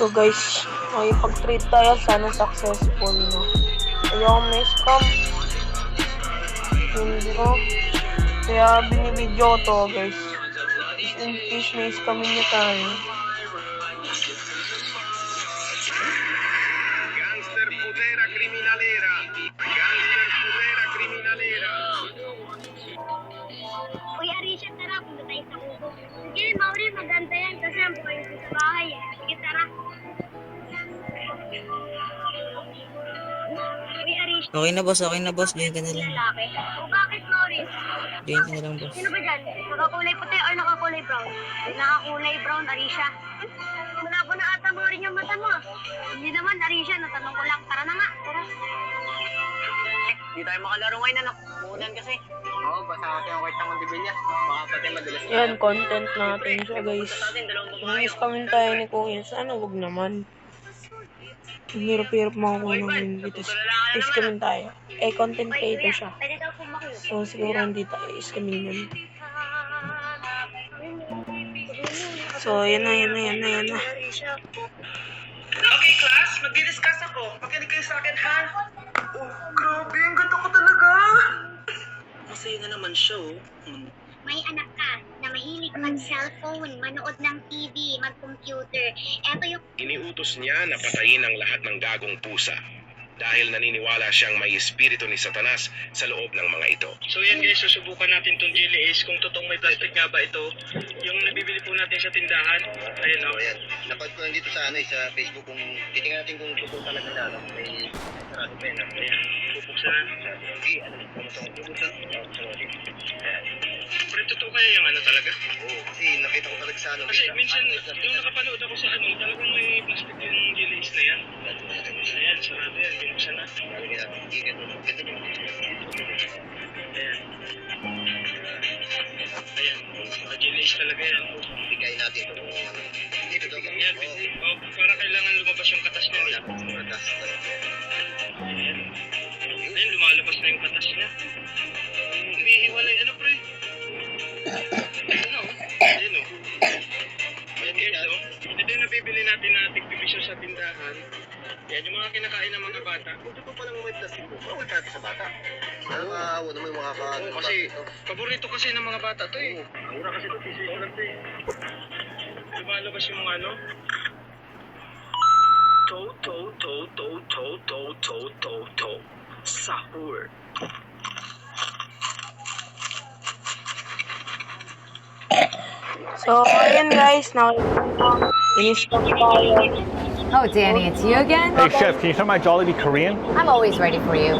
So guys, makipag-trade tayo. Sana successful, no? Ayoko may scam. Hindi ko. Kaya binibidyo ko to, guys. Just in case may scamin niya tayo. Gangster putera criminalera. Gangster putera criminalera. Kuya Risha, tara, punta tayo sa kubo. Sige, Mauri, maganda yan kasi ang ko sa bahay eh. Sige, tara. Okay na boss, okay na boss. Diyan ka na lang. lalaki. O bakit, Mauri? Diyan ka na lang boss. Sino ba dyan? Nakakulay puti or nakakulay brown? Nakakulay brown, Arisha. Malabo na ata mo rin yung mata mo. Hindi naman, Arisha. Natanong ko lang. Tara na nga. Tara. Hindi tayo makalaro ngayon, anak. Muunan kasi. Oo, basta kasi ang ng Dibilya. Baka pati madalas na. Yan, content natin siya, guys. Babae. May scamin tayo ni Kuya. Sana wag naman. Ang hirap-hirap makakuha ng invitas. Iskamin tayo. Eh, content creator siya. So, siguro hindi tayo iskamin yun. So, yan na, yan na, yan na, yan na. Okay, class, magdi-discuss ako. Makinig kayo sa akin, ha? Oh, grabe, ang ganda ko talaga. Masaya na naman siya, oh. Hmm. May anak ka na mahilig mag-cellphone, manood ng TV, mag-computer. Eto yung Iniutos niya na patayin ang lahat ng gagong pusa dahil naniniwala siyang may espiritu ni Satanas sa loob ng mga ito. So yan guys, susubukan natin itong jelly ace kung totoong may plastic nga ba ito. Yung nabibili po natin sa tindahan. Ayun, oh. Ayan, napad ko lang dito sa ano eh, sa Facebook kung titingnan natin kung totoo talaga na ano, may sarado pa ah. Ayan, pero totoo kaya yung ano talaga? Oo, kasi nakita ko talaga sa ano. Kasi minsan, nung nakapanood ako sa ano, talagang may plastic yung delays na yan. Ayan, sarado yan, binuksan na. Ayan. Ayan, nag-delays talaga yan. Bigay natin ito. Yan, oh, para kailangan lumabas yung katas nila. Katas. Ayan yung katas niya. Humihiwalay, ano pre? Ano? Ayan o. Ayan guys, oh. Ito yung nabibili natin na tigpipisyo sa tindahan. Yan, yung mga kinakain ng mga bata. Kung totoo pa lang may plastic po, bawal tayo sa bata. Ano nga, ano mo yung mga ka... Oo, kasi paborito kasi ng mga bata to eh. Mura kasi ito, piso ito lang ito eh. Lumalabas yung mga ano. To, to, to, to, to, to, to, to, to. Sahur. So, ayun guys. Nakikita. Iniscam tayo. Oh, Danny, it's you again? Hey, chef, can you tell my Jollibee Korean? I'm always ready for you.